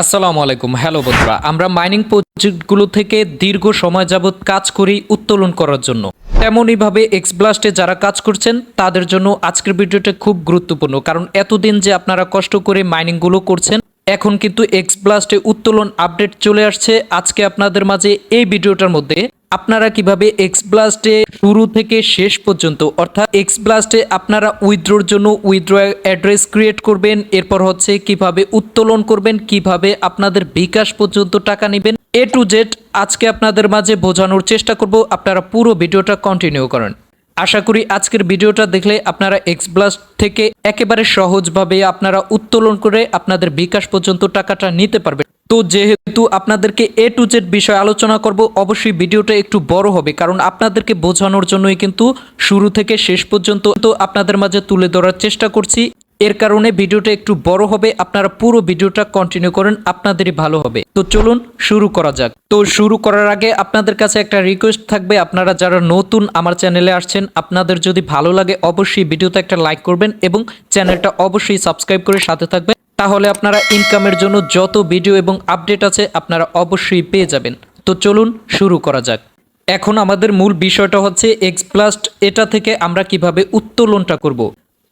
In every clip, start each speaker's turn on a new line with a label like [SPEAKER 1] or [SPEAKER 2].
[SPEAKER 1] আসসালামু আলাইকুম। হ্যালো বন্ধুরা, আমরা মাইনিং প্রজেক্টগুলো থেকে দীর্ঘ সময় যাবৎ কাজ করি উত্তোলন করার জন্য। তেমনইভাবে এক্সব্লাস্টে যারা কাজ করছেন, তাদের জন্য আজকের ভিডিওটা খুব গুরুত্বপূর্ণ, কারণ এতদিন যে আপনারা কষ্ট করে মাইনিংগুলো করছেন, এখন কিন্তু এক্সব্লাস্টে উত্তোলন আপডেট চলে আসছে। আজকে আপনাদের মাঝে এই ভিডিওটার মধ্যে আপনারা কীভাবে এক্সব্লাস্টে শুরু থেকে শেষ পর্যন্ত, অর্থাৎ এক্সব্লাস্টে আপনারা উইথড্রোর জন্য উইথড্র অ্যাড্রেস ক্রিয়েট করবেন, এরপর হচ্ছে কীভাবে উত্তোলন করবেন, কীভাবে আপনাদের বিকাশ পর্যন্ত টাকা নেবেন এ টু জেড আজকে আপনাদের মাঝে বোঝানোর চেষ্টা করব, আপনারা পুরো ভিডিওটা কন্টিনিউ করেন। আশা করি আজকের ভিডিওটা দেখলে আপনারা এক্স ব্লাস্ট থেকে একেবারে সহজভাবে আপনারা উত্তোলন করে আপনাদের বিকাশ পর্যন্ত টাকাটা নিতে পারবেন। তো যেহেতু আপনাদেরকে এ টু জেড বিষয় আলোচনা করব, অবশ্যই ভিডিওটা একটু বড় হবে, কারণ আপনাদেরকে বোঝানোর জন্যই কিন্তু শুরু থেকে শেষ পর্যন্ত তো আপনাদের মাঝে তুলে ধরার চেষ্টা করছি। এর কারণে ভিডিওটা একটু বড় হবে, আপনারা পুরো ভিডিওটা কন্টিনিউ করেন, আপনাদেরই ভালো হবে। তো চলুন শুরু করা যাক। তো শুরু করার আগে আপনাদের কাছে একটা রিকোয়েস্ট থাকবে, আপনারা যারা নতুন আমার চ্যানেলে আসছেন, আপনাদের যদি ভালো লাগে, অবশ্যই ভিডিওতে একটা লাইক করবেন এবং চ্যানেলটা অবশ্যই সাবস্ক্রাইব করে সাথে থাকবেন। তাহলে আপনারা ইনকামের জন্য যত ভিডিও এবং আপডেট আছে আপনারা অবশ্যই পেয়ে যাবেন তো চলুন শুরু করা যাক এখন আমাদের মূল বিষয়টা হচ্ছে এক্সপ্লাস্ট এটা থেকে আমরা কীভাবে উত্তোলনটা করব।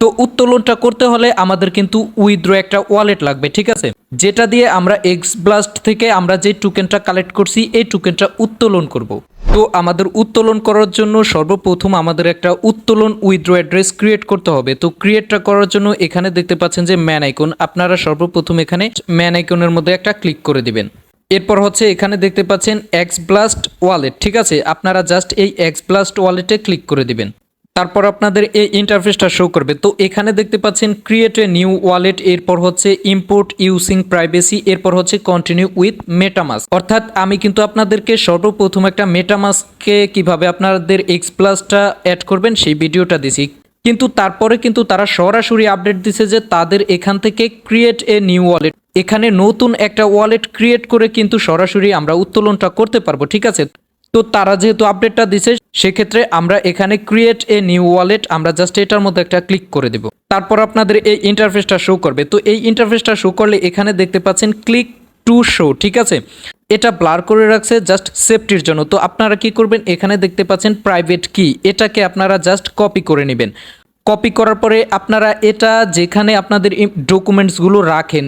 [SPEAKER 1] তো উত্তোলনটা করতে হলে আমাদের কিন্তু উইথড্র একটা ওয়ালেট লাগবে, ঠিক আছে? যেটা দিয়ে আমরা এক্স ব্লাস্ট থেকে আমরা যে টোকেনটা কালেক্ট করছি, এই টোকেনটা উত্তোলন করব। তো আমাদের উত্তোলন করার জন্য সর্বপ্রথম আমাদের একটা উত্তোলন উইথড্র অ্যাড্রেস ক্রিয়েট করতে হবে। তো ক্রিয়েটটা করার জন্য এখানে দেখতে পাচ্ছেন যে ম্যান আইকন আপনারা সর্বপ্রথম এখানে ম্যান আইকনের মধ্যে একটা ক্লিক করে দিবেন। এরপর হচ্ছে এখানে দেখতে পাচ্ছেন এক্স ব্লাস্ট ওয়ালেট ঠিক আছে? আপনারা জাস্ট এই এক্স ব্লাস্ট ওয়ালেটে ক্লিক করে দিবেন। তারপর আপনাদের এই ইন্টারফেসটা শো করবে। তো এখানে দেখতে পাচ্ছেন ক্রিয়েট এ নিউ ওয়ালেট এরপর হচ্ছে ইম্পোর্ট ইউসিং প্রাইভেসি এরপর হচ্ছে কন্টিনিউ উইথ মেটামাস অর্থাৎ আমি কিন্তু আপনাদেরকে সর্বপ্রথম একটা মেটামাসকে কীভাবে আপনাদের এক্স প্লাসটা অ্যাড করবেন সেই ভিডিওটা দিছি। কিন্তু তারপরে কিন্তু তারা সরাসরি আপডেট দিছে যে তাদের এখান থেকে ক্রিয়েট এ নিউ ওয়ালেট এখানে নতুন একটা ওয়ালেট ক্রিয়েট করে কিন্তু সরাসরি আমরা উত্তোলনটা করতে পারব, ঠিক আছে? তো তারা যেহেতু আপডেটটা দিছে, সেক্ষেত্রে আমরা এখানে ক্রিয়েট এ নিউ ওয়ালেট আমরা জাস্ট এটার মধ্যে একটা ক্লিক করে দেব। তারপর আপনাদের এই ইন্টারফেসটা শো করবে। তো এই ইন্টারফেসটা শো করলে এখানে দেখতে পাচ্ছেন ক্লিক টু শো ঠিক আছে? এটা ব্লার করে রাখছে জাস্ট সেফটির জন্য। তো আপনারা কি করবেন? এখানে দেখতে পাচ্ছেন প্রাইভেট কি এটাকে আপনারা জাস্ট কপি করে নেবেন। কপি করার পরে আপনারা এটা যেখানে আপনাদের ডকুমেন্টসগুলো রাখেন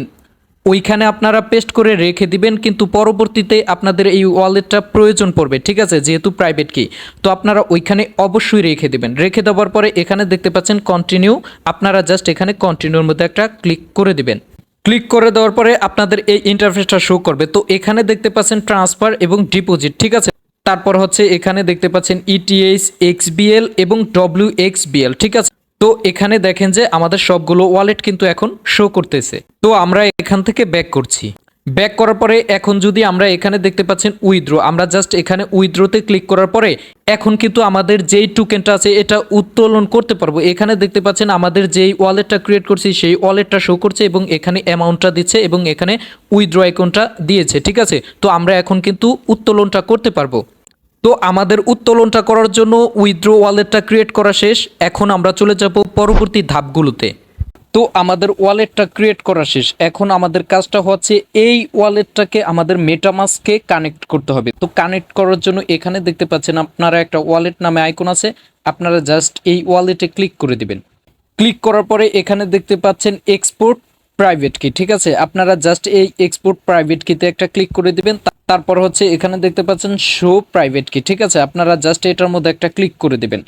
[SPEAKER 1] ওইখানে আপনারা পেস্ট করে রেখে দিবেন, কিন্তু পরবর্তীতে আপনাদের এই ওয়ালেটটা প্রয়োজন পড়বে, ঠিক আছে? যেহেতু প্রাইভেট কি তো আপনারা ওইখানে অবশ্যই রেখে দিবেন। রেখে দেওয়ার পরে এখানে দেখতে পাচ্ছেন কন্টিনিউ আপনারা জাস্ট এখানে কন্টিনিউর মধ্যে একটা ক্লিক করে দিবেন। ক্লিক করে দেওয়ার পরে আপনাদের এই ইন্টারফেসটা শো করবে। তো এখানে দেখতে পাচ্ছেন ট্রান্সফার এবং ডিপোজিট ঠিক আছে? তারপর হচ্ছে এখানে দেখতে পাচ্ছেন E ইটিএইচ এক্সবিএল এবং ডব্লিউ এক্সবিএল ঠিক আছে? তো এখানে দেখেন যে আমাদের সবগুলো ওয়ালেট কিন্তু এখন শো করতেছে। তো আমরা এখান থেকে ব্যাক করছি। ব্যাক করার পরে এখন যদি আমরা এখানে দেখতে পাচ্ছেন উইথড্র, আমরা জাস্ট এখানে উইথড্রোতে ক্লিক করার পরে এখন কিন্তু আমাদের যেই টোকেনটা আছে এটা উত্তোলন করতে পারব। এখানে দেখতে পাচ্ছেন আমাদের যেই ওয়ালেটটা ক্রিয়েট করছি, সেই ওয়ালেটটা শো করছে এবং এখানে অ্যামাউন্টটা দিচ্ছে এবং এখানে উইথড্র আইকনটা দিয়েছে, ঠিক আছে? তো আমরা এখন কিন্তু উত্তোলনটা করতে পারব। তো আমাদের উত্তোলনটা করার জন্য উইথড্রো ওয়ালেটটা ক্রিয়েট করা শেষ। এখন আমরা চলে যাব পরবর্তী ধাপগুলোতে। তো আমাদের ওয়ালেটটা ক্রিয়েট করা শেষ। এখন আমাদের কাজটা হচ্ছে এই ওয়ালেটটাকে আমাদের মেটামাসকে কানেক্ট করতে হবে। তো কানেক্ট করার জন্য এখানে দেখতে পাচ্ছেন আপনারা একটা ওয়ালেট নামে আইকন আছে। আপনারা জাস্ট এই ওয়ালেটে ক্লিক করে দিবেন। ক্লিক করার পরে এখানে দেখতে পাচ্ছেন এক্সপোর্ট প্রাইভেট কি ঠিক আছে? আপনারা জাস্ট এই এক্সপোর্ট প্রাইভেট কিতে একটা ক্লিক করে দিবেন তারপর হচ্ছে এখানে দেখতে পাচ্ছেন শো প্রাইভেট কি ঠিক আছে? আপনারা জাস্ট এটার মধ্যে একটা ক্লিক করে দিবেন।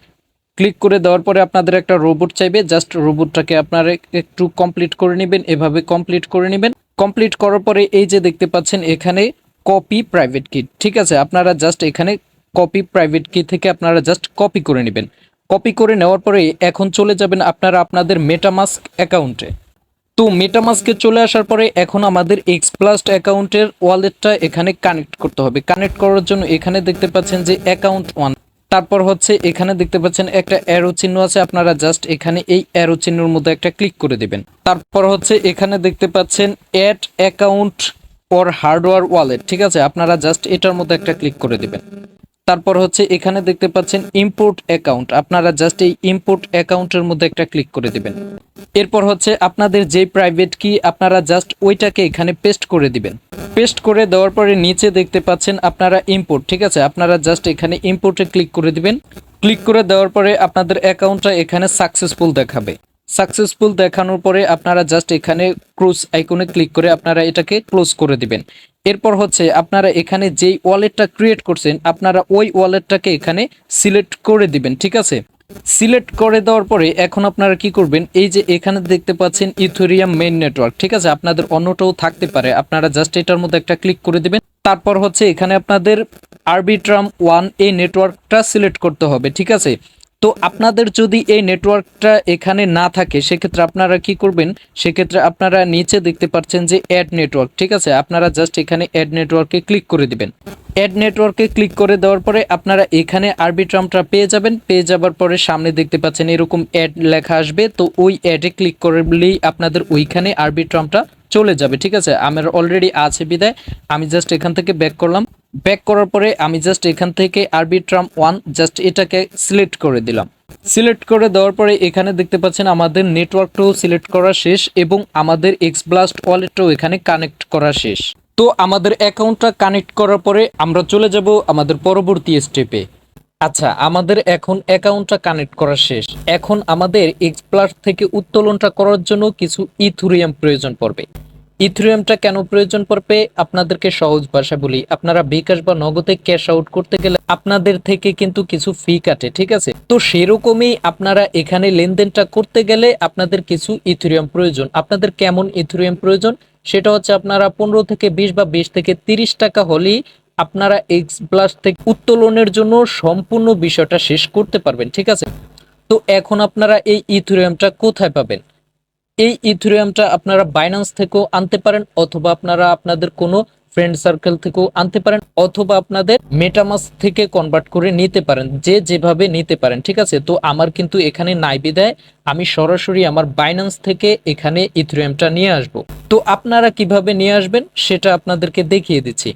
[SPEAKER 1] ক্লিক করে দেওয়ার পরে আপনাদের একটা রোবট চাইবে জাস্ট রোবটটাকে আপনারা একটু কমপ্লিট করে নেবেন, এভাবে কমপ্লিট করে নেবেন। কমপ্লিট করার পরে এই যে দেখতে পাচ্ছেন এখানে কপি প্রাইভেট কি ঠিক আছে? আপনারা জাস্ট এখানে কপি প্রাইভেট কি থেকে আপনারা জাস্ট কপি করে নেবেন। কপি করে নেওয়ার পরে এখন চলে যাবেন আপনারা আপনাদের মেটামাস্ক অ্যাকাউন্টে তো মেটামাস্কে চলে আসার পরে এখন আমাদের এক্সপ্লাস্ট অ্যাকাউন্টের ওয়ালেটটা এখানে কানেক্ট করতে হবে। কানেক্ট করার জন্য এখানে দেখতে পাচ্ছেন যে অ্যাকাউন্ট ওয়ান তারপর হচ্ছে এখানে দেখতে পাচ্ছেন একটা অ্যারো চিহ্ন আছে, আপনারা জাস্ট এখানে এই অ্যারো চিহ্নের মধ্যে একটা ক্লিক করে দিবেন। তারপর হচ্ছে এখানে দেখতে পাচ্ছেন add account or hardware wallet ঠিক আছে? আপনারা জাস্ট এটার মধ্যে একটা ক্লিক করে দিবেন। তারপর হচ্ছে এখানে দেখতে পাচ্ছেন ইম্পোর্ট অ্যাকাউন্ট আপনারা জাস্ট এই ইম্পোর্ট অ্যাকাউন্টের মধ্যে একটা ক্লিক করে দিবেন। এরপর হচ্ছে আপনাদের যে প্রাইভেট কি আপনারা জাস্ট ওইটাকে এখানে পেস্ট করে দিবেন। পেস্ট করে দেওয়ার পরে নিচে দেখতে পাচ্ছেন আপনারা ইম্পোর্ট ঠিক আছে? আপনারা জাস্ট এখানে ইম্পোর্টে ক্লিক করে দিবেন। ক্লিক করে দেওয়ার পরে আপনাদের অ্যাকাউন্টটা এখানে সাকসেসফুল দেখাবে। সাকসেসফুল দেখানোর পরে আপনারা জাস্ট এখানে ক্রুজ আইকনে ক্লিক করে আপনারা এটাকে ক্লোজ করে দিবেন। এরপর হচ্ছে আপনারা এখানে যেই ওয়ালেটটা ক্রিয়েট করছেন, আপনারা ওই ওয়ালেটটাকে এখানে সিলেক্ট করে দিবেন, ঠিক আছে? সিলেক্ট করে দেওয়ার পরে এখন আপনারা কি করবেন? এই যে এখানে দেখতে পাচ্ছেন ইথোরিয়াম মেইন নেটওয়ার্ক ঠিক আছে? আপনাদের অন্যটাও থাকতে পারে। আপনারা জাস্ট এটার মধ্যে একটা ক্লিক করে দিবেন। তারপর হচ্ছে এখানে আপনাদের আরবিট্রাম ওয়ান এই নেটওয়ার্কটা সিলেক্ট করতে হবে, ঠিক আছে? তো আপনাদের যদি এই নেটওয়ার্কটা এখানে না থাকে, সেক্ষেত্রে আপনারা কি করবেন? সেক্ষেত্রে আপনারা নিচে দেখতে পাচ্ছেন যে অ্যাড নেটওয়ার্ক, ঠিক আছে? আপনারা জাস্ট এখানে অ্যাড নেটওয়ার্কে ক্লিক করে দিবেন। অ্যাড নেটওয়ার্কে ক্লিক করে দেওয়ার পরে আপনারা এখানে আরবিট্রামটা পেয়ে যাবেন। পেয়ে যাবার পরে সামনে দেখতে পাচ্ছেন এরকম অ্যাড লেখা আসবে। তো ওই অ্যাডে ক্লিক করলেই আপনাদের ওইখানে আরবিট্রামটা চলে যাবে, ঠিক আছে? আমার অলরেডি আছে বিদায়। আমি জাস্ট এখান থেকে ব্যাক করলাম। ব্যাক করার পরে আমি জাস্ট এখান থেকে আরবিট্রাম ওয়ান জাস্ট এটাকে সিলেক্ট করে দিলাম। সিলেক্ট করে দেওয়ার পরে এখানে দেখতে পাচ্ছেন আমাদের নেটওয়ার্কটাও সিলেক্ট করা শেষ এবং আমাদের এক্সব্লাস্ট ওয়ালেটটাও এখানে কানেক্ট করা শেষ। তো আমাদের অ্যাকাউন্টটা কানেক্ট করার পরে আমরা চলে যাব আমাদের পরবর্তী স্টেপে আচ্ছা আমাদের এখন অ্যাকাউন্টটা কানেক্ট করা শেষ। এখন আমাদের এক্সপ্লাস থেকে উত্তোলনটা করার জন্য কিছু ইথুরিয়াম প্রয়োজন পড়বে। ইথুরিয়ামটা কেন প্রয়োজন পড়বে আপনাদেরকে সহজ ভাষা বলি। আপনারা বিকাশ বা নগদে ক্যাশ আউট করতে গেলে আপনাদের থেকে কিন্তু কিছু ফি কাটে, ঠিক আছে? তো সেরকমই আপনারা এখানে লেনদেনটা করতে গেলে আপনাদের কিছু ইথুরিয়াম প্রয়োজন। আপনাদের কেমন ইথুরিয়াম প্রয়োজন? সেটা হচ্ছে আপনারা পনেরো থেকে বিশ বা বিশ থেকে তিরিশ টাকা হলেই আপনারা এক্স প্লাস থেকে উত্তোলনের জন্য সম্পূর্ণ বিষয়টা শেষ করতে পারবেন, ঠিক আছে? তো এখন আপনারা এই ইথুরিয়ামটা কোথায় পাবেন? এই ইথুরিয়ামটা আপনারা বাইন্যান্স থেকেও আনতে পারেন অথবা আপনারা আপনাদের কোনো ফ্রেন্ড সার্কেল থেকেও আনতে পারেন অথবা আপনাদের মেটামাস থেকে কনভার্ট করে নিতে পারেন, যে যেভাবে নিতে পারেন, ঠিক আছে? তো আমার কিন্তু এখানে নাই বিদায়। আমি সরাসরি আমার বাইন্যান্স থেকে এখানে ইথুরিয়ামটা নিয়ে আসব। তো আপনারা কীভাবে নিয়ে আসবেন সেটা আপনাদেরকে দেখিয়ে দিচ্ছি।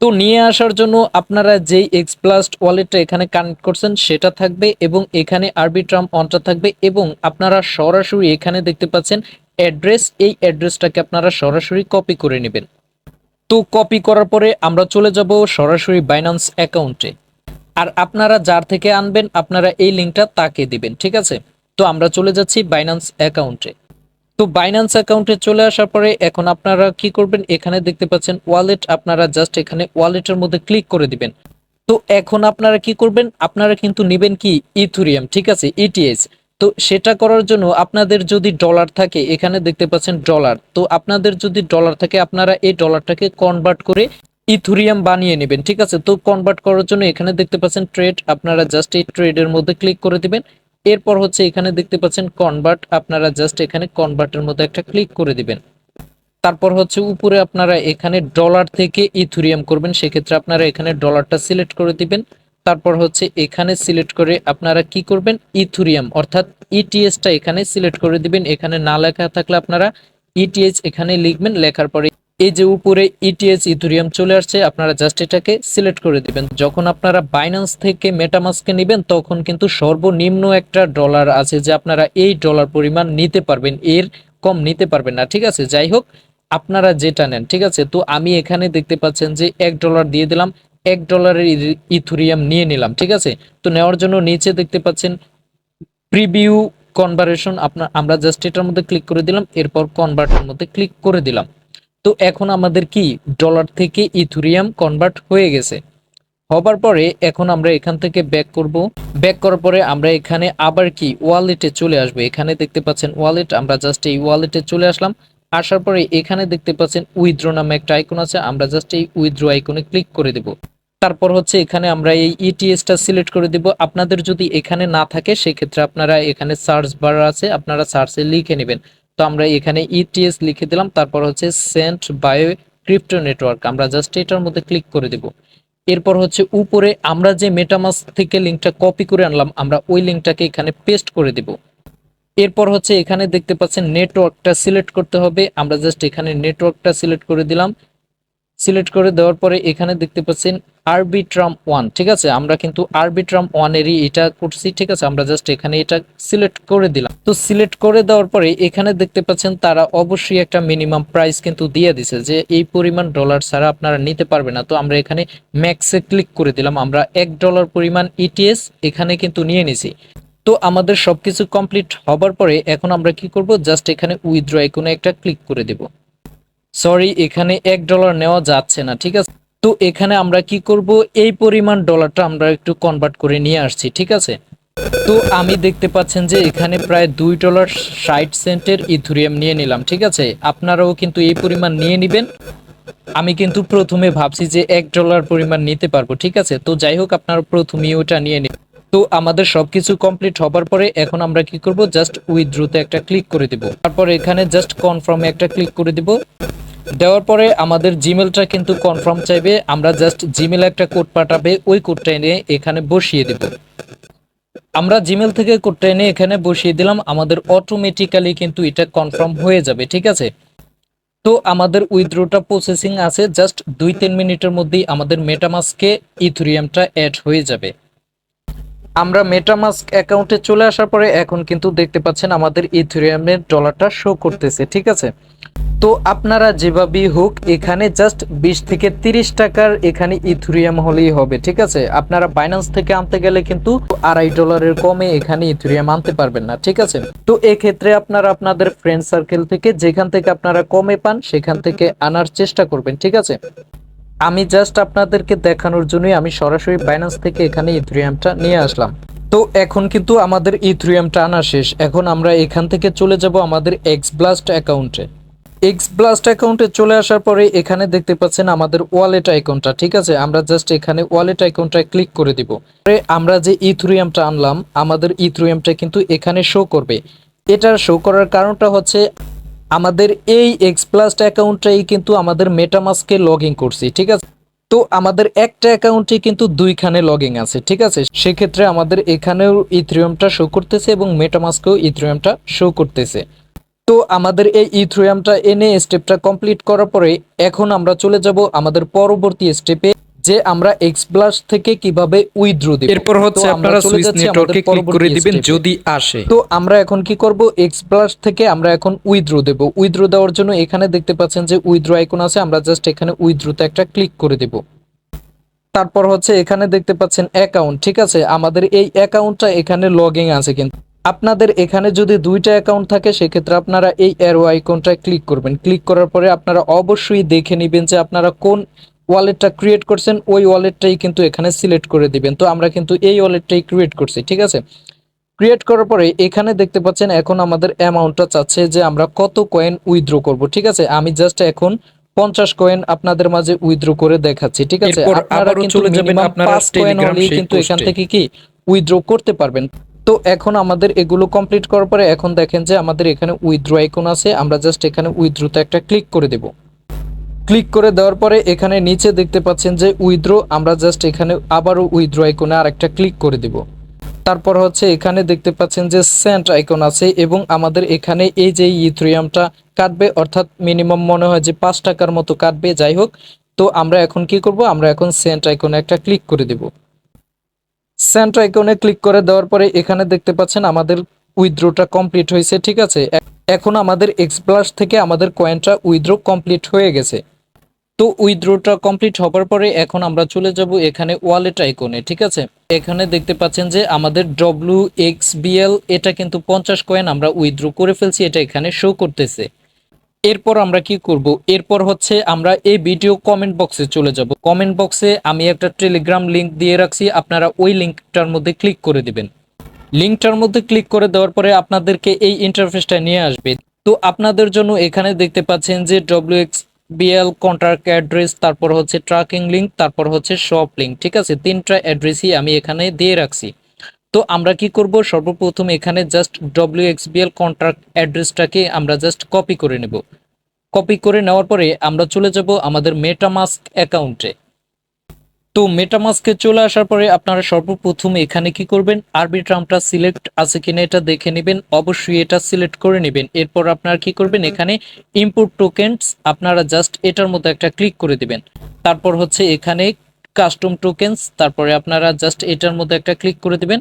[SPEAKER 1] তো নিয়ে আসার জন্য আপনারা যেই এক্সপ্লাস্ট ওয়ালেটটা এখানে কানেক্ট করছেন, সেটা থাকবে এবং এখানে আরবিট্রাম অনটা থাকবে এবং আপনারা সরাসরি এখানে দেখতে পাচ্ছেন অ্যাড্রেস এই অ্যাড্রেসটাকে আপনারা সরাসরি কপি করে নেবেন। তো কপি করার পরে আমরা চলে যাব সরাসরি বাইন্যান্স অ্যাকাউন্টে আর আপনারা যার থেকে আনবেন, আপনারা এই লিঙ্কটা তাকে দিবেন, ঠিক আছে? তো আমরা চলে যাচ্ছি বাইন্যান্স অ্যাকাউন্টে তো বাইন্যান্স অ্যাকাউন্টে চলে আসার পরে এখন আপনারা কি করবেন? এখানে দেখতে পাচ্ছেন ওয়ালেট আপনারা জাস্ট এখানে ওয়ালেটের মধ্যে ক্লিক করে দিবেন। তো এখন আপনারা কি করবেন? আপনারা কিন্তু নেবেন কি? ইথুরিয়াম ঠিক আছে? ইটিএস তো সেটা করার জন্য আপনাদের যদি ডলার থাকে, এখানে দেখতে পাচ্ছেন ডলার তো আপনাদের যদি ডলার থাকে, আপনারা এই ডলারটাকে কনভার্ট করে ইথুরিয়াম বানিয়ে নেবেন, ঠিক আছে? তো কনভার্ট করার জন্য এখানে দেখতে পাচ্ছেন ট্রেড আপনারা জাস্ট এই ট্রেডের মধ্যে ক্লিক করে দিবেন। এরপর হচ্ছে এখানে দেখতে পাচ্ছেন কনভার্ট আপনারা জাস্ট এখানে কনভার্টের মধ্যে একটা ক্লিক করে দিবেন। তারপর হচ্ছে উপরে আপনারা এখানে ডলার থেকে ইথুরিয়াম করবেন, সেক্ষেত্রে আপনারা এখানে ডলারটা সিলেক্ট করে দিবেন। তারপর হচ্ছে এখানে সিলেক্ট করে আপনারা কি করবেন? ইথুরিয়াম অর্থাৎ ইটিএসটা এখানে সিলেক্ট করে দিবেন। এখানে না লেখা থাকলে আপনারা ইটিএস এখানে লিখবেন, লেখার পরে এই যে উপরে ইটিএস ইথুরিয়াম চলে আসছে, আপনারা জাস্ট এটাকে সিলেক্ট করে দিবেন। যখন আপনারা বাইন্যান্স থেকে মেটামাসকে নেবেন, তখন কিন্তু সর্বনিম্ন একটা ডলার আছে যে আপনারা এই ডলার পরিমাণ নিতে পারবেন, এর কম নিতে পারবেন না, ঠিক আছে? যাই হোক, আপনারা যেটা নেন, ঠিক আছে? তো আমি এখানে দেখতে পাচ্ছেন যে এক ডলার দিয়ে দিলাম, এক ডলারের ইথুরিয়াম নিয়ে নিলাম, ঠিক আছে? তো নেওয়ার জন্য নিচে দেখতে পাচ্ছেন প্রিভিউ কনভারেশন আপনার আমরা জাস্ট এটার মধ্যে ক্লিক করে দিলাম, এরপর কনভার্টের মধ্যে ক্লিক করে দিলাম। তো এখন আমাদের কি? ডলার থেকে ইথুরিয়াম কনভার্ট হয়ে গেছে। হবার পরে এখন আমরা এখান থেকে ব্যাক করব। ব্যাক করার পরে আমরা এখানে আবার কি? ওয়ালেটে চলে আসবে। এখানে দেখতে পাচ্ছেন ওয়ালেট আমরা জাস্ট এই ওয়ালেটে চলে আসলাম। আসার পরে এখানে দেখতে পাচ্ছেন উইথড্র নামে একটা আইকন আছে। আমরা জাস্ট এই উইথড্র আইকনে ক্লিক করে দেব। তারপর হচ্ছে এখানে আমরা এই ইটিএসটা সিলেক্ট করে দেব। আপনাদের যদি এখানে না থাকে, সেক্ষেত্রে আপনারা এখানে সার্চ বার আছে। আপনারা সার্চে লিখে নেবেন। তো আমরা এখানে ইটিএস লিখে দিলাম, তারপর হচ্ছে সেন্ট বায়ো ক্রিপ্টো নেটওয়ার্ক আমরা জাস্ট এটার মধ্যে ক্লিক করে দেব। এরপর হচ্ছে উপরে আমরা যে মেটামাস থেকে লিঙ্কটা কপি করে আনলাম, আমরা ওই লিঙ্কটাকে এখানে পেস্ট করে দেব। এরপর হচ্ছে এখানে দেখতে পাচ্ছেন নেটওয়ার্কটা সিলেক্ট করতে হবে। আমরা জাস্ট এখানে নেটওয়ার্কটা সিলেক্ট করে দিলাম। সিলেক্ট করে দেওয়ার পরে এখানে দেখতে পাচ্ছেন আরবিট্রাম ওয়ান, ঠিক আছে? আমরা কিন্তু আরবিট্রাম ওয়ানেরই এটা করছি, ঠিক আছে? আমরা জাস্ট এখানে এটা সিলেক্ট করে দিলাম। তো সিলেক্ট করে দেওয়ার পরে এখানে দেখতে পাচ্ছেন তারা অবশ্যই একটা মিনিমাম প্রাইস কিন্তু দিয়ে দিছে যে এই পরিমাণ ডলার ছাড়া আপনারা নিতে পারবে না। তো আমরা এখানে ম্যাক্সে ক্লিক করে দিলাম। আমরা এক ডলার পরিমাণ ইটিএস এখানে কিন্তু নিয়ে নিছি। তো আমাদের সবকিছু কমপ্লিট হবার পরে এখন আমরা কি করব? জাস্ট এখানে উইথড্র আইকনে একটা ক্লিক করে দেব। সরি এখানে এক ডলার নেওয়া যাচ্ছে না, ঠিক আছে? তো এখানে আমরা কি করব? এই পরিমাণ ডলারটা আমরা একটু কনভার্ট করে নিয়ে আসছি, ঠিক আছে? তো আমি দেখতে পাচ্ছেন যে এখানে প্রায় দুই ডলার ষাট সেন্টের ইথুরিয়াম নিয়ে নিলাম, ঠিক আছে? আপনারাও কিন্তু এই পরিমাণ নিয়ে নেবেন। আমি কিন্তু প্রথমে ভাবছি যে এক ডলার পরিমাণ নিতে পারব, ঠিক আছে? তো যাই হোক, আপনারা প্রথমেই ওটা নিয়ে নিন। তো আমাদের সবকিছু কমপ্লিট হবার পরে এখন আমরা কি করব? জাস্ট উইথড্রুতে একটা ক্লিক করে দিব। তারপর এখানে জাস্ট কনফার্মে একটা ক্লিক করে দিব। দেওয়ার পরে আমাদের জিমেলটা কিন্তু কনফার্ম চাইবে, আমরা জাস্ট জিমেল একটা কোড পাঠাবে, ওই কোডটা এনে এখানে বসিয়ে দেব। আমরা জিমেল থেকে কোডটা এনে এখানে বসিয়ে দিলাম, আমাদের অটোমেটিক্যালি কিন্তু এটা কনফার্ম হয়ে যাবে, ঠিক আছে? তো আমাদের উইথড্রোটা প্রসেসিং আছে জাস্ট দুই তিন মিনিটের মধ্যেই আমাদের মেটামাসকে ইথুরিয়ামটা অ্যাড হয়ে যাবে। আমরা মেটামাস্ক অ্যাকাউন্টে চলে আসার পরে এখন কিন্তু দেখতে পাচ্ছেন আমাদের ইথুরিয়ামের ডলারটা শো করতেছে, ঠিক আছে? তো আপনারা যেভাবেই হোক, এখানে জাস্ট বিশ থেকে তিরিশ টাকার এখানে ইথুরিয়াম হলেই হবে, ঠিক আছে? আপনারা বাইন্যান্স থেকে আনতে গেলে কিন্তু আড়াই ডলারের কমে এখানে ইথুরিয়াম আনতে পারবেন না, ঠিক আছে? তো এক্ষেত্রে আপনারা আপনাদের ফ্রেন্ড সার্কেল থেকে যেখান থেকে আপনারা কমে পান, সেখান থেকে আনার চেষ্টা করবেন, ঠিক আছে? আমি জাস্ট আপনাদেরকে দেখানোর জন্যই আমি সরাসরি বাইন্যান্স থেকে এখানে ইথ্রিয়ামটা নিয়ে আসলাম। তো এখন কিন্তু আমাদের ইথ্রিয়ামটা আনা শেষ। এখন আমরা এখান থেকে চলে যাব আমাদের এক্স ব্লাস্ট অ্যাকাউন্টে। এক্স ব্লাস্ট অ্যাকাউন্টে চলে আসার পরে এখানে দেখতে পাচ্ছেন আমাদের ওয়ালেট আইকনটা ঠিক আছে? আমরা জাস্ট এখানে ওয়ালেট আইকনটা ক্লিক করে দিব। আমরা যে ইথ্রিয়ামটা আনলাম, আমাদের ইথ্রিয়ামটা কিন্তু এখানে শো করবে। এটা শো করার কারণটা হচ্ছে আমাদের এই এক্স প্লাস্ট অ্যাকাউন্টটাই কিন্তু আমাদের মেটামাস্কে লগ ইন করছি, ঠিক আছে? তো আমাদের একটা অ্যাকাউন্টে কিন্তু দুইখানে লগ আছে, ঠিক আছে? সেক্ষেত্রে আমাদের এখানেও ইথ্রিয়ামটা শো করতেছে এবং মেটামাস্কেও ইথ্রিয়ামটা শো করতেছে। তো আমাদের এই ইথ্রিয়ামটা এনে স্টেপটা কমপ্লিট করার পরে এখন আমরা চলে যাব আমাদের পরবর্তী স্টেপে যে আমরা এক্স প্লাস থেকে কীভাবে উইথড্র দিব।
[SPEAKER 2] এরপর হচ্ছে আপনারা সুইচ নেটওয়ার্কে ক্লিক করে দিবেন যদি আসে।
[SPEAKER 1] তো আমরা এখন কি করব? এক্স প্লাস থেকে আমরা এখন উইথড্র দেব। উইথড্র দেওয়ার জন্য এখানে দেখতে পাচ্ছেন যে উইথড্র আইকন আছে আমরা জাস্ট এখানে উইথড্রতে একটা ক্লিক করে দেব। তারপর হচ্ছে এখানে দেখতে পাচ্ছেন অ্যাকাউন্ট ঠিক আছে? আমাদের এই অ্যাকাউন্টটা এখানে লগইং আছে কিন্তু। আপনাদের এখানে যদি দুইটা অ্যাকাউন্ট থাকে সেক্ষেত্রে আপনারা এই অ্যারো আইকনটায় ক্লিক করবেন। ক্লিক করার পরে আপনারা অবশ্যই দেখে নেবেন যে আপনারা কোন ওয়ালেটটা ক্রিয়েট করছেন ওই ওয়ালেটটাই কিন্তু এখানে সিলেক্ট করে দিবেন। তো আমরা কিন্তু এই ওয়ালেটটাই ক্রিয়েট করছি ঠিক আছে? ক্রিয়েট করার পরে এখানে দেখতে পাচ্ছেন এখন আমাদের অ্যামাউন্টটা চাচ্ছে যে আমরা কত কয়েন উইথড্র করব ঠিক আছে? আমি জাস্ট এখন পঞ্চাশ কয়েন আপনাদের মাঝে উইথড্র করে দেখাচ্ছি ঠিক আছে? আপনারা কিন্তু পাঁচ কয়েন হলেই কিন্তু এখান থেকে কি উইথড্র করতে পারবেন। তো এখন আমাদের এগুলো কমপ্লিট করার পরে এখন দেখেন যে আমাদের এখানে উইথড্র আইকন আছে আমরা জাস্ট এখানে উইথড্রতে একটা ক্লিক করে দেব। ক্লিক করে দেওয়ার পরে এখানে নিচে দেখতে পাচ্ছেন যে উইথড্র, আমরা জাস্ট এখানে আবারও উইথড্র আইকনে আরেকটা ক্লিক করে দেব। তারপর হচ্ছে এখানে দেখতে পাচ্ছেন যে সেন্ট আইকন আছে এবং আমাদের এখানে এই যে ইথ্রিয়ামটা কাটবে, অর্থাৎ মিনিমাম মনে হয় যে পাঁচ টাকার মতো কাটবে, যাই হোক। তো আমরা এখন কি করব? আমরা এখন সেন্ট আইকনে একটা ক্লিক করে দেব। সেন্ট আইকনে ক্লিক করে দেওয়ার পরে এখানে দেখতে পাচ্ছেন আমাদের উইথড্রোটা কমপ্লিট হয়েছে, ঠিক আছে? এখন আমাদের এক্সপ্লাস থেকে আমাদের কয়েনটা উইথড্রো কমপ্লিট হয়ে গেছে। তো উইথড্রোটা কমপ্লিট হবার পরে এখন আমরা চলে যাব এখানে ওয়ালেট আইকনে, ঠিক আছে? এখানে দেখতে পাচ্ছেন যে আমাদের ডব্লিউ এক্স বিএল এটা কিন্তু পঞ্চাশ কয়েন আমরা উইথড্রো করে ফেলছি, এটা এখানে শো করতেছে। এরপর আমরা কি করব? এরপর হচ্ছে আমরা এই ভিডিও কমেন্ট বক্সে চলে যাব। কমেন্ট বক্সে আমি একটা টেলিগ্রাম লিংক দিয়ে রাখছি, আপনারা ওই লিঙ্কটার মধ্যে ক্লিক করে দিবেন। লিঙ্কটার মধ্যে ক্লিক করে দেওয়ার পরে আপনাদেরকে এই ইন্টারফেসটা নিয়ে আসবে। তো আপনাদের জন্য এখানে দেখতে পাচ্ছেন যে W X B L contract address তারপর হচ্ছে ট্র্যাকিং লিঙ্ক তারপর হচ্ছে শপ লিঙ্ক ঠিক আছে? তিনটা অ্যাড্রেসই আমি এখানে দিয়ে রাখছি। তো আমরা কি করব? সর্বপ্রথম এখানে just W X B L contract অ্যাড্রেসটাকে আমরা জাস্ট কপি করে নেব। কপি করে নেওয়ার পরে আমরা চলে যাব আমাদের মেটামাস্ক অ্যাকাউন্টে তো মেটামাস্কে চলে আসার পরে আপনারা সর্বপ্রথম এখানে কি করবেন? আরবি ট্রামটা সিলেক্ট আছে কিনা এটা দেখে নেবেন। অবশ্যই এটা সিলেক্ট করে নেবেন। এরপর আপনারা কি করবেন? এখানে ইম্পোর্ট টোকেনস আপনারা জাস্ট এটার মধ্যে একটা ক্লিক করে দিবেন। তারপর হচ্ছে এখানে কাস্টম টোকেনস তারপরে আপনারা জাস্ট এটার মধ্যে একটা ক্লিক করে দিবেন।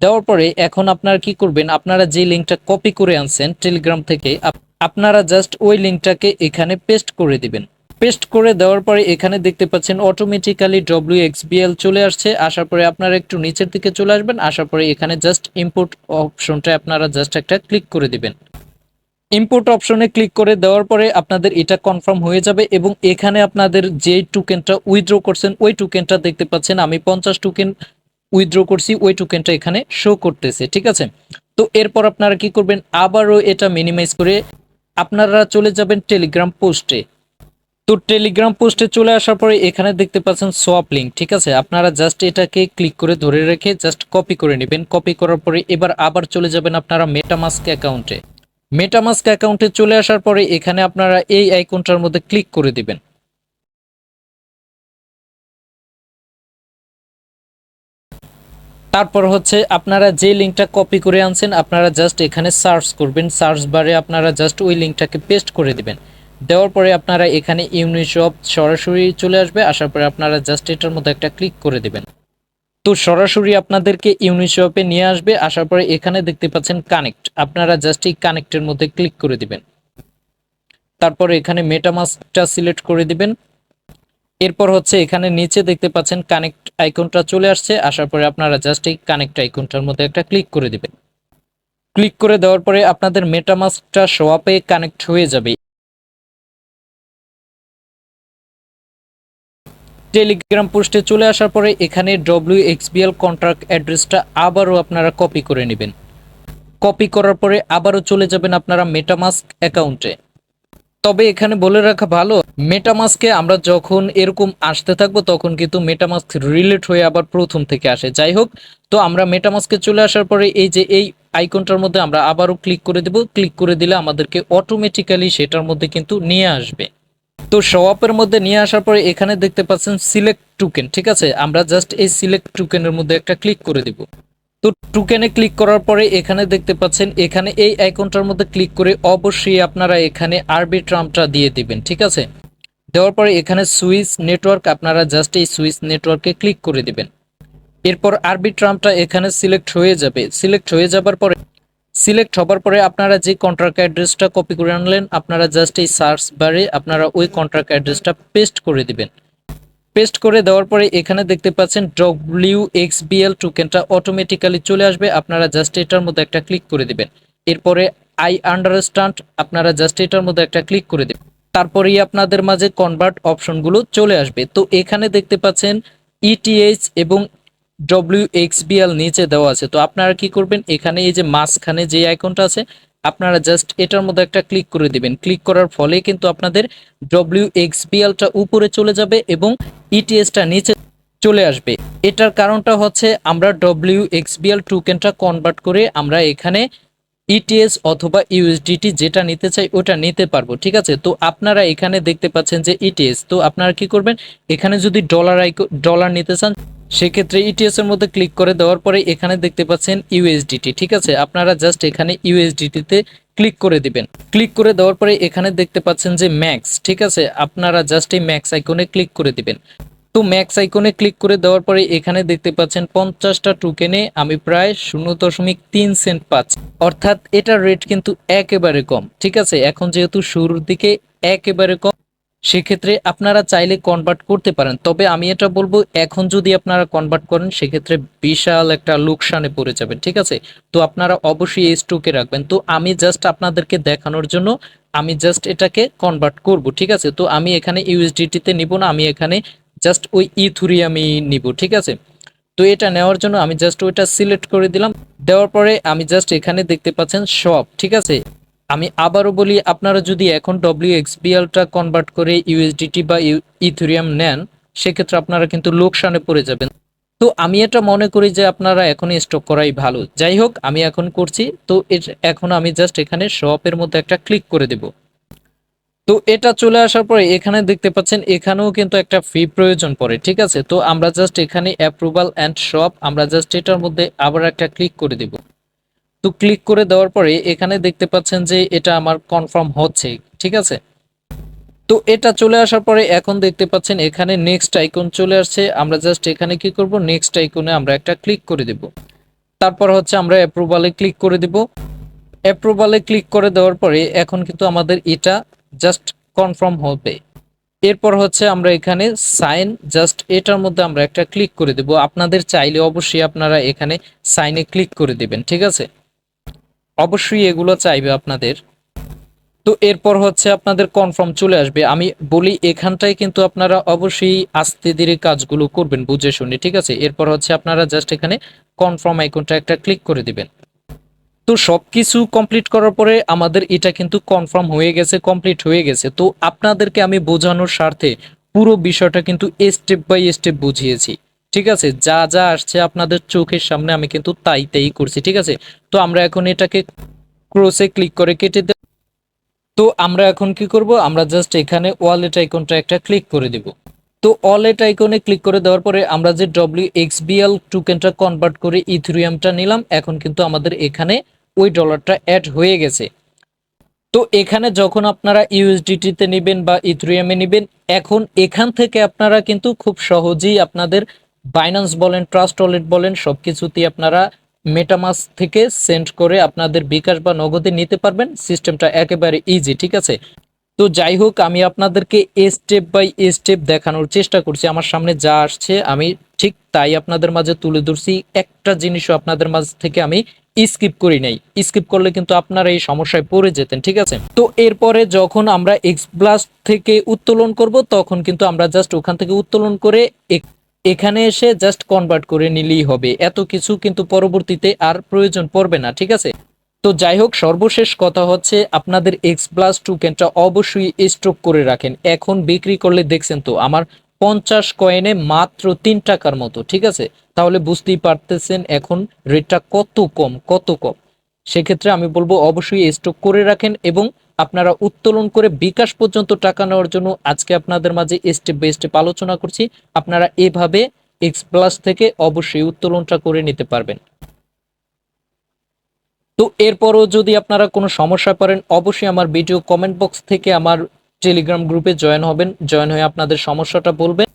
[SPEAKER 1] দেওয়ার পরে এখন আপনারা কি করবেন? আপনারা যে লিঙ্কটা কপি করে আনছেন টেলিগ্রাম থেকে আপ- আপনারা জাস্ট ওই লিঙ্কটাকে এখানে পেস্ট করে দিবেন। পেস্ট করে দেওয়ার পরে এখানে দেখতে পাচ্ছেন অটোমেটিক্যালি ডব্লিউ এক্সবিএল চলে আসছে। আসার পরে আপনারা একটু নিচের দিকে চলে আসবেন। আসার পরে এখানে জাস্ট ইম্পোর্ট অপশনটা আপনারা জাস্ট একটা ক্লিক করে দিবেন। ইম্পোর্ট অপশনে ক্লিক করে দেওয়ার পরে আপনাদের এটা কনফার্ম হয়ে যাবে এবং এখানে আপনাদের যে টোকেনটা উইথড্র করছেন, ওই টোকেনটা দেখতে পাচ্ছেন আমি পঞ্চাশ টোকেন উইথড্র করছি, ওই টোকেনটা এখানে শো করতেছে, ঠিক আছে? তো এরপর আপনারা কি করবেন? আবারও এটা মিনিমাইজ করে আপনারা চলে যাবেন টেলিগ্রাম পোস্টে তো টেলিগ্রাম পোস্টে চলে আসার পরে এখানে দেখতে পাচ্ছেন সোয়াপ লিঙ্ক ঠিক আছে? আপনারা জাস্ট এটাকে ক্লিক করে ধরে রেখে জাস্ট কপি করে নেবেন। কপি করার পরে এবার আবার চলে যাবেন আপনারা মেটামাস্ক অ্যাকাউন্টে মেটামাস্ক অ্যাকাউন্টে চলে আসার পরে এখানে আপনারা এই আইকনটার মধ্যে ক্লিক করে দিবেন। তারপর হচ্ছে আপনারা যে লিঙ্কটা কপি করে আনছেন, আপনারা জাস্ট এখানে সার্চ করবেন। সার্চ বারে আপনারা জাস্ট ওই লিঙ্কটাকে পেস্ট করে দিবেন। দেওয়ার পরে আপনারা এখানে ইউনিশপ সরাসরি চলে আসবে। আসার পরে আপনারা জাস্ট এটার মধ্যে একটা ক্লিক করে দিবেন। তো সরাসরি আপনাদেরকে ইউনিশপে নিয়ে আসবে। আসার পরে এখানে দেখতে পাচ্ছেন কানেক্ট আপনারা জাস্ট এই কানেক্টের মধ্যে ক্লিক করে দিবেন। তারপর এখানে মেটামাস্কটা সিলেক্ট করে দিবেন। এরপর হচ্ছে এখানে নিচে দেখতে পাচ্ছেন কানেক্ট আইকনটা চলে আসছে। আসার পরে আপনারা জাস্ট এই কানেক্ট আইকনটার মধ্যে একটা ক্লিক করে দিবেন। ক্লিক করে দেওয়ার পরে আপনাদের মেটামাস্কটা সোয়াপে কানেক্ট হয়ে যাবে। টেলিগ্রাম পোস্টে চলে আসার পরে এখানে ডব্লিউ এক্সবিএল কন্ট্রাক্ট অ্যাড্রেসটা আবারও আপনারা কপি করে নেবেন। কপি করার পরে আবারও চলে যাবেন আপনারা মেটামাস্ক অ্যাকাউন্টে। তবে এখানে বলে রাখা ভালো মেটামাস্কে আমরা যখন এরকম আসতে থাকব তখন কিন্তু মেটামাস্ক রিলেট হয়ে আবার প্রথম থেকে আসে। যাই হোক, তো আমরা মেটামাস্কে চলে আসার পরে এই যে এই আইকনটার মধ্যে আমরা আবারও ক্লিক করে দেব। ক্লিক করে দিলে আমাদেরকে অটোমেটিক্যালি সেটার মধ্যে কিন্তু নিয়ে আসবে। তো শোয়াপের মধ্যে নিয়ে আসার পরে এখানে দেখতে পাচ্ছেন সিলেক্ট টুকেন ঠিক আছে? আমরা জাস্ট এই সিলেক্ট টুকেনের মধ্যে একটা ক্লিক করে দিব। তো টুকেনে ক্লিক করার পরে এখানে দেখতে পাচ্ছেন, এখানে এই আইকনটার মধ্যে ক্লিক করে অবশ্যই আপনারা এখানে আরবি ট্রামটা দিয়ে দিবেন, ঠিক আছে? দেওয়ার পরে এখানে সুইচ নেটওয়ার্ক, আপনারা জাস্ট এই সুইচ নেটওয়ার্কে ক্লিক করে দিবেন। এরপর আরবি ট্রামটা এখানে সিলেক্ট হয়ে যাবে। সিলেক্ট হয়ে যাবার পরে সিলেক্ট হবার পরে আপনারা যে কন্ট্রাক্ট অ্যাড্রেসটা কপি করে আনলেন, আপনারা জাস্ট এই সার্চ বারে আপনারা ওই কন্ট্রাক্ট অ্যাড্রেসটা পেস্ট করে দিবেন। পেস্ট করে দেওয়ার পরে এখানে দেখতে পাচ্ছেন ডব্লিউ এক্স বিএল টোকেনটা অটোমেটিক্যালি চলে আসবে, আপনারা জাস্ট এটার মধ্যে একটা ক্লিক করে দিবেন। এরপরে আই আন্ডারস্ট্যান্ড আপনারা জাস্ট এটার মধ্যে একটা ক্লিক করে দেবেন। তারপরেই আপনাদের মাঝে কনভার্ট অপশনগুলো চলে আসবে। তো এখানে দেখতে পাচ্ছেন ইটিএইচ এবং ডব্লিউ এক্স বিএল নিচে দেওয়া আছে। তো আপনারা কি করবেন? এখানে এই যে মাঝখানে যে আইকনটা আছে, আপনারা জাস্ট এটার মধ্যে একটা ক্লিক করে দিবেন। ক্লিক করার ফলে কিন্তু আপনাদের ডব্লিউ এক্স বিএলটা উপরে চলে যাবে এবং ইটিএসটা নিচে চলে আসবে। এটার কারণটা হচ্ছে আমরা ডব্লিউ এক্সবিএল টোকেনটা কনভার্ট করে আমরা এখানে ইটিএস অথবা ইউএসডিটি যেটা নিতে চাই ওটা নিতে পারব, ঠিক আছে? তো আপনারা এখানে দেখতে পাচ্ছেন যে ইটিএস তো আপনারা কি করবেন? এখানে যদি ডলার ডলার নিতে চান সেক্ষেত্রে ইটিএস এর মধ্যে ক্লিক করে দেওয়ার পরে এখানে দেখতে পাচ্ছেন ইউএসডিটি ঠিক আছে? আপনারা জাস্ট এখানে ইউএসডিটিতে ক্লিক করে দিবেন। ক্লিক করে দেওয়ার পরে এখানে দেখতে পাচ্ছেন যে ম্যাক্স ঠিক আছে? আপনারা জাস্ট এই ম্যাক্স আইকনে ক্লিক করে দিবেন। তো ম্যাক্স আইকনে ক্লিক করে দেওয়ার পরে এখানে দেখতে পাচ্ছেন পঞ্চাশটা টোকেনে আমি প্রায় শূন্য দশমিক তিন সেন্ট পাচ্ছি। অর্থাৎ এটার রেট কিন্তু একেবারে কম, ঠিক আছে? এখন যেহেতু শুরুর দিকে একেবারে কম সেক্ষেত্রে আপনারা চাইলে কনভার্ট করতে পারেন। তবে আমি এটা বলব, এখন যদি আপনারা কনভার্ট করেন, সেক্ষেত্রে বিশাল একটা লোকসানে পড়ে যাবেন, ঠিক আছে? তো আপনারা অবশ্যই এই স্টকে রাখবেন। তো আমি জাস্ট আপনাদেরকে দেখানোর জন্য আমি জাস্ট এটাকে কনভার্ট করব, ঠিক আছে? তো আমি এখানে ইউএসডিটিতে নিব না, আমি এখানে জাস্ট ওই ইথুরি আমি নিব, ঠিক আছে? তো এটা নেওয়ার জন্য আমি জাস্ট ওইটা সিলেক্ট করে দিলাম। দেওয়ার পরে আমি জাস্ট এখানে দেখতে পাচ্ছেন শপ ঠিক আছে? আমি আবারও বলি, আপনারা যদি এখন ডব্লিউ এক্সবিএলটা কনভার্ট করে ইউএসডিটি বা ইথুরিয়াম নেন, সেক্ষেত্রে আপনারা কিন্তু লোকসানে পড়ে যাবেন। তো আমি এটা মনে করি যে আপনারা এখন স্টক করাই ভালো। যাই হোক, আমি এখন করছি। তো এখন আমি জাস্ট এখানে শপের মধ্যে একটা ক্লিক করে দেব। তো এটা চলে আসার পরে এখানে দেখতে পাচ্ছেন, এখানেও কিন্তু একটা ফি প্রয়োজন পড়ে, ঠিক আছে? তো আমরা জাস্ট এখানে অ্যাপ্রুভাল অ্যান্ড শপ আমরা জাস্ট এটার মধ্যে আবার একটা ক্লিক করে দিব। তো ক্লিক করে দেওয়ার পরে এখানে দেখতে পাচ্ছেন যে এটা আমার কনফার্ম হচ্ছে, ঠিক আছে? তো এটা চলে আসার পরে এখন দেখতে পাচ্ছেন এখানে নেক্সট আইকন চলে আসছে, আমরা জাস্ট এখানে কি করব? নেক্সট আইকনে আমরা একটা ক্লিক করে দেব। তারপর হচ্ছে আমরা অ্যাপ্রুভালে ক্লিক করে দেব। অ্যাপ্রুভালে ক্লিক করে দেওয়ার পরে এখন কিন্তু আমাদের এটা জাস্ট কনফার্ম হবে। এরপর হচ্ছে আমরা এখানে সাইন জাস্ট এটার মধ্যে আমরা একটা ক্লিক করে দেব। আপনাদের চাইলে অবশ্যই আপনারা এখানে সাইনে ক্লিক করে দিবেন, ঠিক আছে? অবশ্যই এগুলো চাইবে আপনাদের। তো এরপর হচ্ছে আপনাদের কনফার্ম চলে আসবে। আমি বলি এখানটায় কিন্তু আপনারা অবশ্যই আস্তে ধীরে কাজগুলো করবেন, বুঝে শুনে, ঠিক আছে? এরপর হচ্ছে আপনারা জাস্ট এখানে কনফার্ম আইকনটা একটা ক্লিক করে দিবেন। তো সব কিছু কমপ্লিট করার পরে আমাদের এটা কিন্তু কনফার্ম হয়ে গেছে কমপ্লিট হয়ে গেছে। তো আপনাদেরকে আমি বোঝানোর স্বার্থে পুরো বিষয়টা কিন্তু স্টেপ বাই স্টেপ বুঝিয়েছি। ঠিক আছে? যা যা আসছে আপনাদের চোখের সামনে আমি কিন্তু তাই তাই করছি, ঠিক আছে? তো আমরা এখন এটাকে ক্রোসে ক্লিক করে কেটে দেব। তো আমরা এখন কি করব? আমরা জাস্ট এখানে ওয়ালেট আইকনটা একটা ক্লিক করে দিব। তো ওয়ালেট আইকনে ক্লিক করে দেওয়ার পরে আমরা যে ডব্লিউ এক্সবিএল টোকেনটা কনভার্ট করে ইথেরিয়ামটা নিলাম, এখন কিন্তু আমাদের এখানে ওই ডলারটা অ্যাড হয়ে গেছে। তো এখানে যখন আপনারা ইউএসডিটিতে নেবেন বা ইথেরিয়ামে নেবেন, এখন এখান থেকে আপনারা কিন্তু খুব সহজেই আপনাদের বাইন্যান্স বলেন ট্রাস্ট ওয়ালেট বলেন সব কিছুতেই আপনারা মেটামাস থেকে সেন্ড করে আপনাদের বিকাশ বা নগদে নিতে পারবেন। সিস্টেমটা একেবারে ইজি ঠিক আছে? তো যাই হোক, আমি আপনাদেরকে স্টেপ বাই স্টেপ দেখানোর চেষ্টা করছি। আমার সামনে যা আসছে, আমি ঠিক তাই আপনাদের মাঝে তুলে ধরছি। একটা জিনিসও আপনাদের মাঝ থেকে আমি স্কিপ করি নাই। স্কিপ করলে কিন্তু আপনারা এই সমস্যায় পড়ে যেতেন, ঠিক আছে? তো এরপরে যখন আমরা এক্স ব্লাস্ট থেকে উত্তোলন করব, তখন কিন্তু আমরা জাস্ট ওখান থেকে উত্তোলন করে এখানে এসে জাস্ট কনভার্ট করে নিলেই হবে। এত কিছু কিন্তু পরবর্তীতে আর প্রয়োজন পড়বে না, ঠিক আছে? তো যাই হোক, সর্বশেষ কথা হচ্ছে আপনাদের এক্স প্লাস টু টোকেনটা অবশ্যই স্টক করে রাখেন। এখন বিক্রি করলে দেখছেন তো, আমার পঞ্চাশ কয়েনে মাত্র তিন টাকার মতো, ঠিক আছে? তাহলে বুঝতেই পারতেছেন এখন রেটটা কত কম কত কম। সেক্ষেত্রে আমি বলব অবশ্যই স্টক করে রাখেন এবং আপনারা উত্তোলন করে বিকাশ পর্যন্ত টাকা নেওয়ার জন্য আজকে আপনাদের মাঝে স্টেপ বাই স্টেপ আলোচনা করছি। আপনারা এভাবে এক্স প্লাস থেকে অবশ্যই উত্তোলনটা করে নিতে পারবেন। তো এরপরও যদি আপনারা কোনো সমস্যা পড়েন অবশ্যই আমার ভিডিও কমেন্ট বক্স থেকে আমার টেলিগ্রাম গ্রুপে জয়েন হবেন। জয়েন হয়ে আপনাদের সমস্যাটা বলবেন।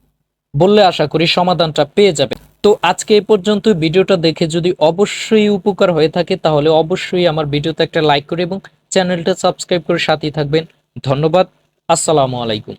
[SPEAKER 1] বললে আশা করি সমাধানটা পেয়ে যাবে। তো আজকে এ পর্যন্ত ভিডিওটা দেখে যদি অবশ্যই উপকার হয়ে থাকে, তাহলে অবশ্যই আমার ভিডিওতে একটা লাইক করে এবং চ্যানেলটা সাবস্ক্রাইব করে সাথেই থাকবেন। ধন্যবাদ। আসসালামু আলাইকুম।